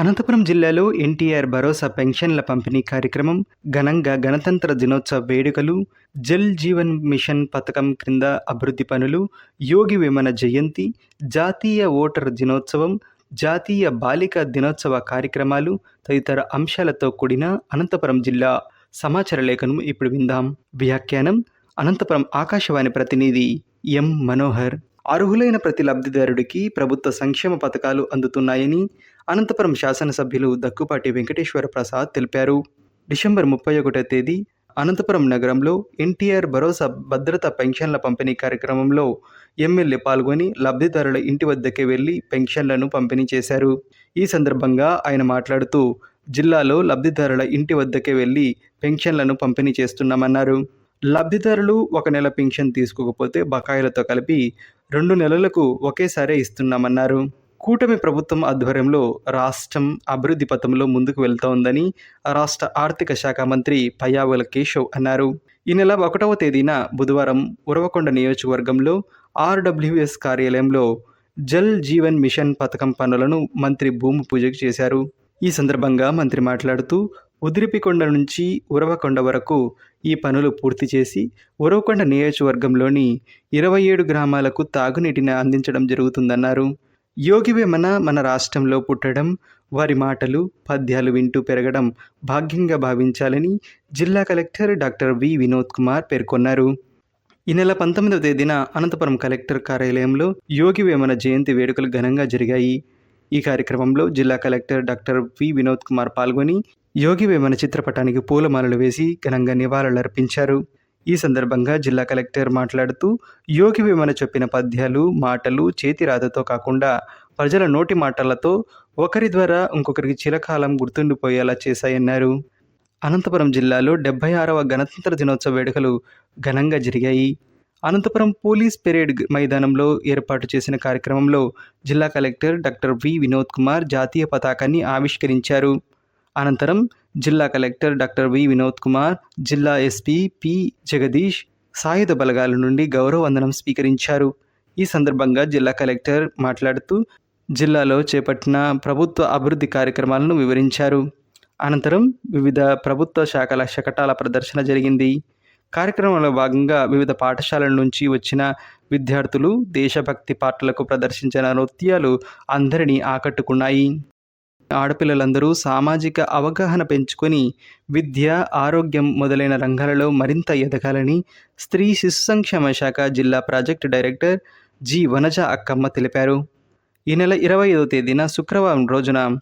అనంతపురం జిల్లాలో ఎన్టీఆర్ భరోసా పెన్షన్ల పంపిణీ కార్యక్రమం ఘనంగా గణతంత్ర దినోత్సవ వేడుకలు జల్ జీవన్ మిషన్ పథకం క్రింద అభివృద్ధి పనులు యోగి విమన జయంతి జాతీయ ఓటర్ దినోత్సవం జాతీయ బాలికా దినోత్సవ కార్యక్రమాలు తదితర అంశాలతో కూడిన అనంతపురం జిల్లా సమాచార లేఖను ఇప్పుడు విందాం. వ్యాఖ్యానం అనంతపురం ఆకాశవాణి ప్రతినిధి ఎం మనోహర్. అర్హులైన ప్రతి లబ్ధిదారుడికి ప్రభుత్వ సంక్షేమ పథకాలు అందుతున్నాయని అనంతపురం శాసనసభ్యులు దక్కుపాటి వెంకటేశ్వర ప్రసాద్ తెలిపారు. డిసెంబర్ ముప్పై ఒకటో తేదీ అనంతపురం నగరంలో ఎన్టీఆర్ భరోసా భద్రత పెన్షన్ల పంపిణీ కార్యక్రమంలో ఎమ్మెల్యే పాల్గొని లబ్ధిదారుల ఇంటి వద్దకే వెళ్ళి పెన్షన్లను పంపిణీ చేశారు. ఈ సందర్భంగా ఆయన మాట్లాడుతూ జిల్లాలో లబ్ధిదారుల ఇంటి వద్దకే వెళ్ళి పెన్షన్లను పంపిణీ చేస్తున్నామన్నారు. లబ్ధిదారులు ఒక నెల పెన్షన్ తీసుకోకపోతే బకాయిలతో కలిపి రెండు నెలలకు ఒకేసారి ఇస్తున్నామన్నారు. కూటమి ప్రభుత్వం ఆధ్వర్యంలో రాష్ట్రం అభివృద్ధి పథంలో ముందుకు వెళ్తోందని రాష్ట్ర ఆర్థిక శాఖ మంత్రి పయ్యావుల కేశవ్ అన్నారు. ఈ నెల ఒకటవ తేదీన బుధవారం ఉరవకొండ నియోజకవర్గంలో ఆర్డబ్ల్యూఎస్ కార్యాలయంలో జల్ జీవన్ మిషన్ పథకం పనులను మంత్రి భూమి పూజకు చేశారు. ఈ సందర్భంగా మంత్రి మాట్లాడుతూ ఉదిరిపికొండ నుంచి ఉరవకొండ వరకు ఈ పనులు పూర్తి చేసి ఉరవకొండ నియోజకవర్గంలోని ఇరవై ఏడు గ్రామాలకు తాగునీటిని అందించడం జరుగుతుందన్నారు. యోగి వేమన మన రాష్ట్రంలో పుట్టడం వారి మాటలు పద్యాలు వింటూ పెరగడం భాగ్యంగా భావించాలని జిల్లా collector doctor V Vinod Kumar పేర్కొన్నారు. ఈ నెల పంతొమ్మిదవ తేదీన అనంతపురం కలెక్టర్ కార్యాలయంలో యోగి వేమన జయంతి వేడుకలు ఘనంగా జరిగాయి. ఈ కార్యక్రమంలో జిల్లా collector doctor V Vinod Kumar పాల్గొని యోగి వేమన చిత్రపటానికి పూలమాలలు వేసి ఘనంగా నివాళులర్పించారు. ఈ సందర్భంగా జిల్లా కలెక్టర్ మాట్లాడుతూ యోగి వేమన చెప్పిన పద్యాలు మాటలు చేతి రాతతో కాకుండా ప్రజల నోటి మాటలతో ఒకరి ద్వారా ఇంకొకరికి చిరకాలం గుర్తుండిపోయేలా చేశాయన్నారు. అనంతపురం జిల్లాలో డెబ్బై ఆరవ గణతంత్ర దినోత్సవ వేడుకలు ఘనంగా జరిగాయి. అనంతపురం పోలీస్ పెరేడ్ మైదానంలో ఏర్పాటు చేసిన కార్యక్రమంలో జిల్లా collector doctor V Vinod Kumar జాతీయ పతాకాన్ని ఆవిష్కరించారు. అనంతరం జిల్లా collector doctor V Vinod Kumar జిల్లా ఎస్పీ పి జగదీష్ సాయుధ బలగాల నుండి గౌరవ వందనం స్వీకరించారు. ఈ సందర్భంగా జిల్లా కలెక్టర్ మాట్లాడుతూ జిల్లాలో చేపట్టిన ప్రభుత్వ అభివృద్ధి కార్యక్రమాలను వివరించారు. అనంతరం వివిధ ప్రభుత్వ శాఖల శకటాల ప్రదర్శన జరిగింది. కార్యక్రమంలో భాగంగా వివిధ పాఠశాలల నుంచి వచ్చిన విద్యార్థులు దేశభక్తి పాటలకు ప్రదర్శించిన నృత్యాలు అందరినీ ఆకట్టుకున్నాయి. ఆడపిల్లలందరూ సామాజిక అవగాహన పెంచుకొని విద్య ఆరోగ్యం మొదలైన రంగాలలో మరింత ఎదగాలని స్త్రీ శిశు సంక్షేమ శాఖ జిల్లా project director G. Vanaja Akkamma తెలిపారు. ఈ నెల ఇరవై ఐదో తేదీన శుక్రవారం రోజున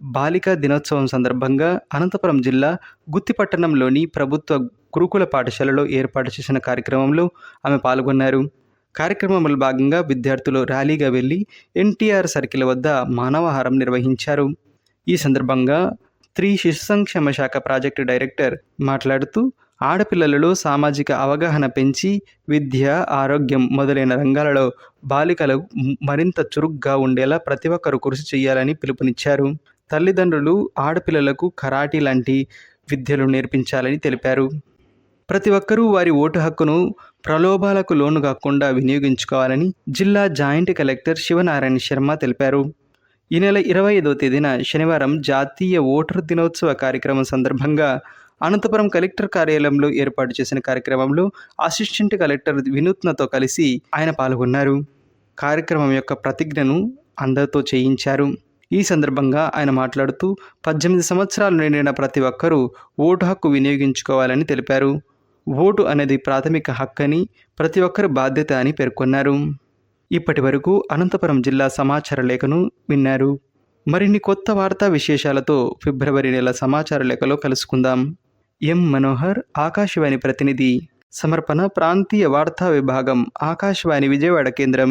బాలికా దినోత్సవం సందర్భంగా అనంతపురం జిల్లా గుత్తిపట్టణంలోని ప్రభుత్వ గురుకుల పాఠశాలలో ఏర్పాటు చేసిన కార్యక్రమంలో ఆమె పాల్గొన్నారు. కార్యక్రమంలో భాగంగా విద్యార్థులు ర్యాలీగా వెళ్ళి ఎన్టీఆర్ సర్కిల్ వద్ద మానవహారం నిర్వహించారు. ఈ సందర్భంగా స్త్రీ శిశు సంక్షేమ శాఖ ప్రాజెక్టు డైరెక్టర్ మాట్లాడుతూ ఆడపిల్లలలో సామాజిక అవగాహన పెంచి విద్య ఆరోగ్యం మొదలైన రంగాలలో బాలికలు మరింత చురుగ్గా ఉండేలా ప్రతి ఒక్కరు కృషి చేయాలని పిలుపునిచ్చారు. తల్లిదండ్రులు ఆడపిల్లలకు కరాటీ లాంటి విద్యలు నేర్పించాలని తెలిపారు. ప్రతి ఒక్కరూ వారి ఓటు హక్కును ప్రలోభాలకు లోను కాకుండా వినియోగించుకోవాలని జిల్లా జాయింట్ కలెక్టర్ శివనారాయణ శర్మ తెలిపారు. ఈ నెల ఇరవై ఐదవ తేదీన శనివారం జాతీయ ఓటరు దినోత్సవ కార్యక్రమం సందర్భంగా అనంతపురం కలెక్టర్ కార్యాలయంలో ఏర్పాటు చేసిన కార్యక్రమంలో అసిస్టెంట్ కలెక్టర్ వినూత్నతో కలిసి ఆయన పాల్గొన్నారు. కార్యక్రమం యొక్క ప్రతిజ్ఞను అందరితో చేయించారు. ఈ సందర్భంగా ఆయన మాట్లాడుతూ పద్దెనిమిది సంవత్సరాలు నిండిన ప్రతి ఒక్కరూ ఓటు హక్కు వినియోగించుకోవాలని తెలిపారు. ఓటు అనేది ప్రాథమిక హక్కని ప్రతి ఒక్కరి బాధ్యత అని పేర్కొన్నారు. ఇప్పటి వరకు అనంతపురం జిల్లా సమాచార లేఖను విన్నారు. మరిన్ని కొత్త వార్తా విశేషాలతో ఫిబ్రవరి నెల సమాచార లేఖలో కలుసుకుందాం. ఎం మనోహర్ ఆకాశవాణి ప్రతినిధి. సమర్పణ ప్రాంతీయ వార్తా విభాగం ఆకాశవాణి విజయవాడ కేంద్రం.